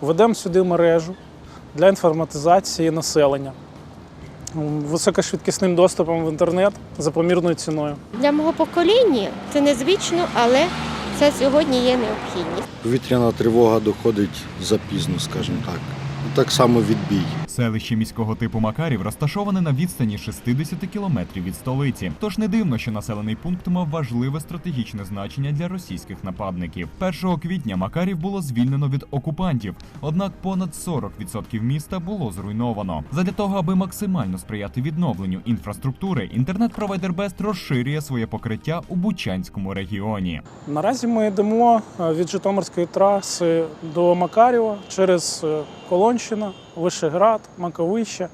Ведемо сюди мережу для інформатизації населення високошвидкісним доступом в інтернет за помірною ціною. Для мого покоління це незвично, але це сьогодні є необхідність. Повітряна тривога доходить запізно, скажімо так. Так само відбій. Селище міського типу Макарів розташоване на відстані 60 кілометрів від столиці. Тож не дивно, що населений пункт мав важливе стратегічне значення для російських нападників. 1 квітня Макарів було звільнено від окупантів, однак понад 40% міста було зруйновано. Задля того, аби максимально сприяти відновленню інфраструктури, інтернет-провайдер Бест розширює своє покриття у Бучанському регіоні. Наразі ми йдемо е, від Житомирської траси до Макарєва через е, Колонщина, Вишеград, Маковище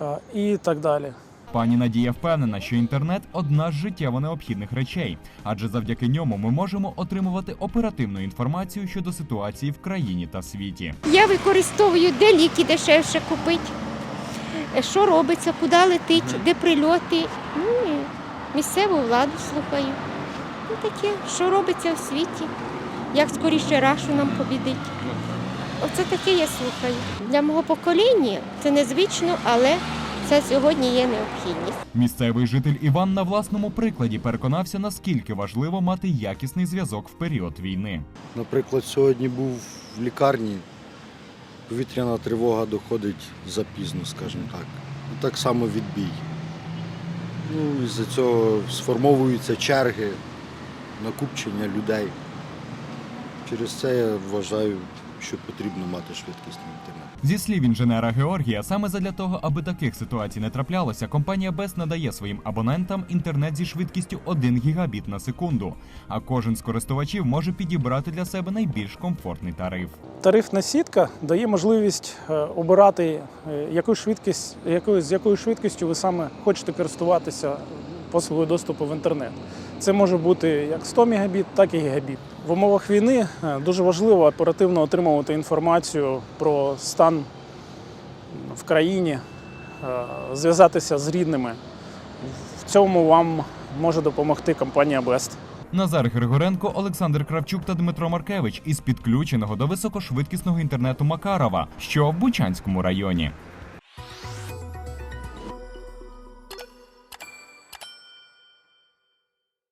е, і так далі. Пані Надія впевнена, що інтернет одна з життєво необхідних речей, адже завдяки ньому ми можемо отримувати оперативну інформацію щодо ситуації в країні та світі. Я використовую, де ліки дешевше купити, що робиться, куди летить, де прильоти. Ну, місцеву владу слухаю. Ну, таке, що робиться в світі, як скоріше рашу нам побідить. Оце таке я слухаю. Для мого покоління це незвично, але це сьогодні є необхідність. Місцевий житель Іван на власному прикладі переконався, наскільки важливо мати якісний зв'язок в період війни. Наприклад, сьогодні був в лікарні. Повітряна тривога доходить запізно, скажімо так. І так само відбій. Ну, із-за цього сформовуються черги, накупчення людей. Через це я вважаю, що потрібно мати швидкісний інтернет. Зі слів інженера Георгія, саме задля того, аби таких ситуацій не траплялося, компанія Бест надає своїм абонентам інтернет зі швидкістю 1 гігабіт на секунду. А кожен з користувачів може підібрати для себе найбільш комфортний тариф. Тарифна сітка дає можливість е, обирати, е, яку швидкість, якою, з якою швидкістю ви саме хочете користуватися послугою доступу в інтернет. Це може бути як 100 Мбіт, так і гігабіт. В умовах війни е, дуже важливо оперативно отримувати інформацію про стан в країні, е, зв'язатися з рідними. В цьому вам може допомогти компанія Best. Назар Григоренко, Олександр Кравчук та Дмитро Маркевич із підключеного до високошвидкісного інтернету Макарова, що в Бучанському районі.